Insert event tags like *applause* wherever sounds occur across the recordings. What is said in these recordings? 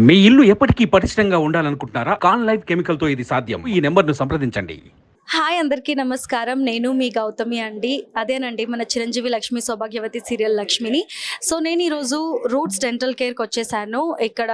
మీ ఇల్లు ఎప్పటికీ పటిష్టంగా ఉండాలనుకుంటున్నారా? కాన్ లైఫ్ కెమికల్తో ఇది సాధ్యం. ఈ నెంబర్ను సంప్రదించండి. హాయ్ అందరికీ నమస్కారం. నేను మీ గౌతమి అండి. అదేనండి మన చిరంజీవి లక్ష్మి సౌభాగ్యవతి సీరియల్ లక్ష్మిని. సో నేను ఈరోజు రూట్స్ డెంటల్ కేర్కి వచ్చేసాను ఇక్కడ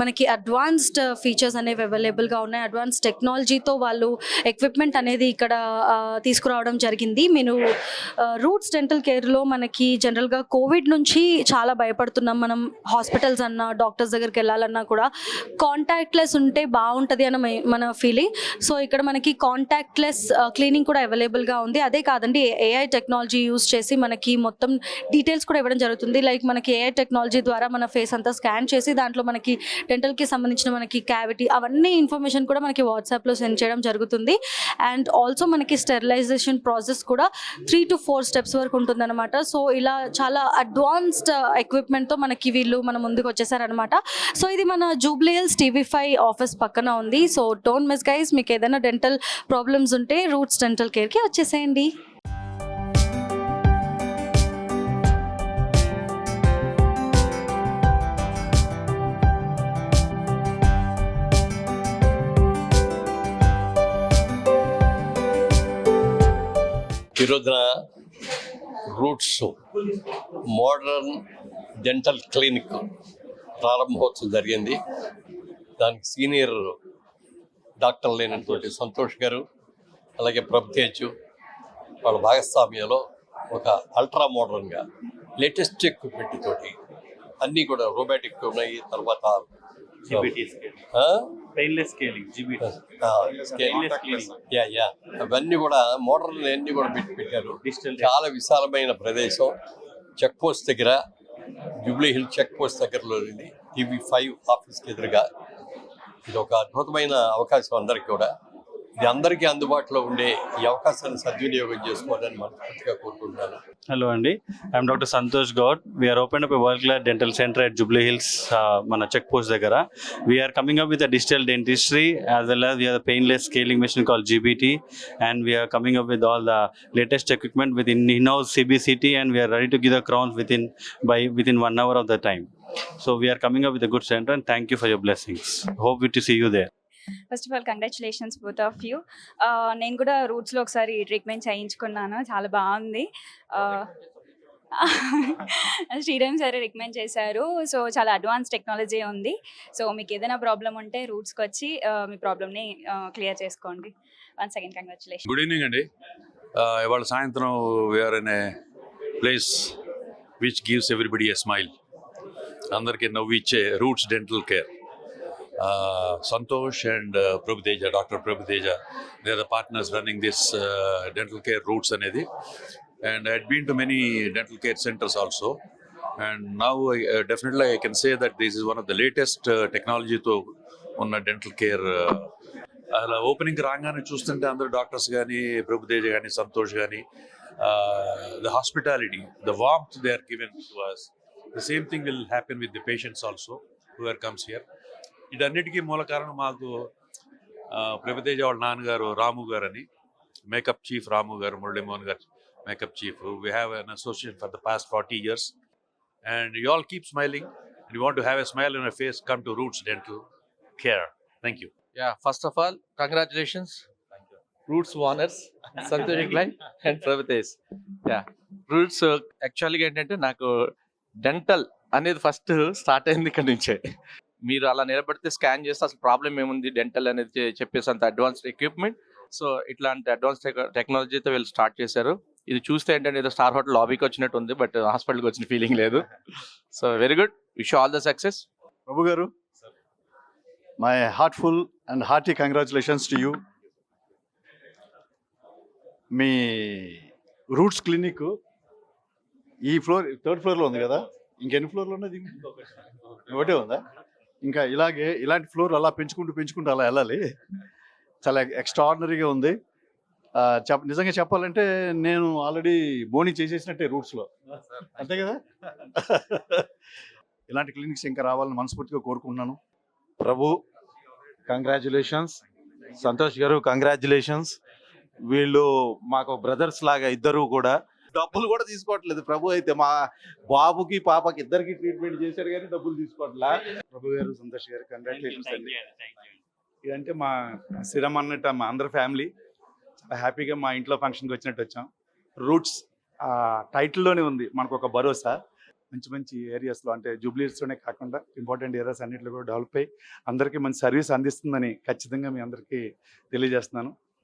మనకి అడ్వాన్స్డ్ ఫీచర్స్ అనేవి అవైలబుల్గా ఉన్నాయి. అడ్వాన్స్ టెక్నాలజీతో వాళ్ళు ఎక్విప్మెంట్ అనేది ఇక్కడ తీసుకురావడం జరిగింది. నేను రూట్స్ డెంటల్ కేర్లో మనకి జనరల్గా కోవిడ్ నుంచి చాలా భయపడుతున్నాం. మనం హాస్పిటల్స్ అన్నా డాక్టర్స్ దగ్గరికి వెళ్ళాలన్నా కూడా కాంటాక్ట్లెస్ ఉంటే బాగుంటుంది అని మన ఫీలింగ్. సో ఇక్కడ మనకి కాంటాక్ట్ ప్లస్ క్లీనింగ్ uh, కూడా అవైలబుల్గా ఉంది. అదే కాదండి ఏఐ టెక్నాలజీ యూస్ చేసి మనకి మొత్తం డీటెయిల్స్ కూడా ఇవ్వడం జరుగుతుంది. లైక్ మనకి ఏఐ టెక్నాలజీ ద్వారా మన ఫేస్ అంతా స్కాన్ చేసి దాంట్లో మనకి డెంటల్కి సంబంధించిన మనకి క్యావిటీ అవన్నీ ఇన్ఫర్మేషన్ కూడా మనకి వాట్సాప్లో సెండ్ చేయడం జరుగుతుంది. అండ్ ఆల్సో మనకి స్టెరిలైజేషన్ ప్రాసెస్ కూడా త్రీ టు ఫోర్ స్టెప్స్ వరకు ఉంటుందన్నమాట. సో ఇలా చాలా అడ్వాన్స్డ్ ఎక్విప్మెంట్తో uh, మనకి వీళ్ళు మన ముందుకు వచ్చేసారనమాట సో ఇది మన జూబ్లియల్స్ టీవీ ఫైవ్ ఆఫీస్ పక్కన ఉంది. సో డోంట్ మిస్ గైస్ మీకు ఏదైనా డెంటల్ ప్రాబ్లమ్స్ ఉంటే రూట్స్ డెంటల్ కేర్కి వచ్చేసేయండి. ఈరోజున రూట్స్ మోడర్న్ డెంటల్ క్లినిక్ ప్రారంభోత్సవం జరిగింది. దానికి సీనియర్ డాక్టర్ లేనటువంటి సంతోష్ గారు అలాగే ప్రభుతేజ్ వాళ్ళ భాగస్వామ్యంలో ఒక అల్ట్రా మోడర్న్గా లేటెస్ట్ ఎక్విప్మెంట్ తోటి అన్నీ కూడా రోబోటిక్ ఉన్నాయి. తర్వాత అవన్నీ కూడా మోడర్న్ అన్ని కూడా పెట్టి పెట్టారు. డిజిటల్ చాలా విశాలమైన ప్రదేశం. చెక్ పోస్ట్ దగ్గర జూబ్లీ హిల్ చెక్ పోస్ట్ దగ్గరలో ఉంది. టీవీ ఫైవ్ ఆఫీస్కి ఎదురుగా. ఇది ఒక అద్భుతమైన అవకాశం అందరికీ కూడా. ఇది అందరికీ అందుబాటులో ఉండే ఈ అవకాశాన్ని సద్వినియోగం చేసుకోవాలని మనస్ఫూర్తిగా కోరుకుంటున్నాను. హలో అండి. I'm doctor Santosh Goud we are open up world class dental centre at Jubilee Hills మన చెక్ పోస్ట్ దగ్గర. We are coming up with a digital dentistry as well as we are painless scaling machine call GBT and we are coming up with all the latest equipment with in in house CBCT and we are ready to give the crowns with in by with in one hour of the time so we are coming up with a good centre and thank you for your blessings hope with to see you there first of all congratulations both of you నేను కూడా రూట్స్లో ఒకసారి treatment చేయించుకున్నాను. చాలా బాగుంది. Uh, *laughs* Sriram sir recommend చేశారు. So చాలా advance technology ఉంది. So మీకు ఏదైనా ప్రాబ్లం ఉంటే రూట్స్కి వచ్చి uh, మీ ప్రాబ్లమ్ని క్లియర్ చేసుకోండి. Once again congratulation good evening అండి. ఇవాళ సాయంత్రం we are in a place which gives everybody a smile అందరికీ నవ్వు ఇచ్చే Roots dental care Santosh and Prabhuteja doctor Prabhuteja they are the partners running this dental care Roots అనేది and I been to many dental care centres also and now definitely I can say that this is one of the latest టెక్నాలజీతో ఉన్న dental care అలా opening రాగానే చూస్తుంటే అందరు doctors కానీ ప్రభుతేజ కానీ సంతోష్ కానీ the hospitality the warmth they are given to us the same thing will happen with the patients also who are comes here ఇటన్నిటికీ మూల కారణం మాకు ప్రభుతేజ వాళ్ళ నాన్నగారు రాము గారు అని makeup chief Ramu garu Muralimohan garu makeup chief. We have an association for the past forty years and you all keep smiling and you want to have a smile in face come to Roots dental care thank you Yeah, first of all, congratulations. Roots owners, Santosh Iglai and Prabhatesh. Yeah, Roots యాక్చువల్గా ఏంటంటే నాకు dental అనేది first start అయింది ఇక్కడ నుంచే. మీరు అలా నిలబడితే స్కాన్ చేస్తే అసలు ప్రాబ్లం ఏముంది? డెంటల్ అనేది చెప్పేసి అంత అడ్వాన్స్డ్ ఎక్విప్మెంట్ సో ఇట్లాంటి అడ్వాన్స్ టెక్నాలజీతో వీళ్ళు స్టార్ట్ చేశారు. ఇది చూస్తే ఏంటంటే ఏదో స్టార్ హోటల్ లాబీకి వచ్చినట్టు ఉంది బట్ హాస్పిటల్కి వచ్చిన ఫీలింగ్ లేదు. So very good. Wish all the success. Prabhu garu my heartful and hearty congratulations to you. Me Roots clinic ఈ ఫ్లోర్ థర్డ్ ఫ్లోర్లో ఉంది కదా? ఇంకెన్ని ఫ్లోర్లో ఉన్నది? ఒకటే ఉందా? ఇంకా ఇలాగే ఇలాంటి ఫ్లోర్ అలా పెంచుకుంటూ పెంచుకుంటూ అలా వెళ్ళాలి. చాలా ఎక్స్ట్రాడినరీగా ఉంది. చెప్ప నిజంగా చెప్పాలంటే నేను ఆల్రెడీ బోని చేసేసినట్టే రూట్స్లో. అంతే కదా? *laughs* ఇలాంటి క్లినిక్స్ ఇంకా రావాలని మనస్ఫూర్తిగా కోరుకుంటున్నాను. ప్రభు కంగ్రాచులేషన్స్ సంతోష్ గారు కంగ్రాచులేషన్స్ వీళ్ళు మాకు బ్రదర్స్ లాగా ఇద్దరు కూడా డబ్బులు కూడా తీసుకోవట్లేదు ప్రభు అయితే మా బాబుకి పాపకి ఇద్దరికి ట్రీట్మెంట్ చేశారు కానీ డబ్బులు తీసుకోవట్లా. ప్రభు గారు సంతోష్ గారు కంగ్రాచులేషన్స్ అండి. ఇదంటే మా స్థిరం అన్నట్టు మా అందరి ఫ్యామిలీ చాలా హ్యాపీగా మా ఇంట్లో ఫంక్షన్కి వచ్చినట్టు వచ్చాం. రూట్స్ టైటిల్లోనే ఉంది. మనకు ఒక భరోసా. మంచి మంచి ఏరియాస్లో అంటే జూబ్లీస్లోనే కాకుండా ఇంపార్టెంట్ ఏరియాస్ అన్నింటిలో కూడా డెవలప్ అయ్యి అందరికీ మంచి సర్వీస్ అందిస్తుందని ఖచ్చితంగా మీ అందరికీ తెలియజేస్తున్నాను.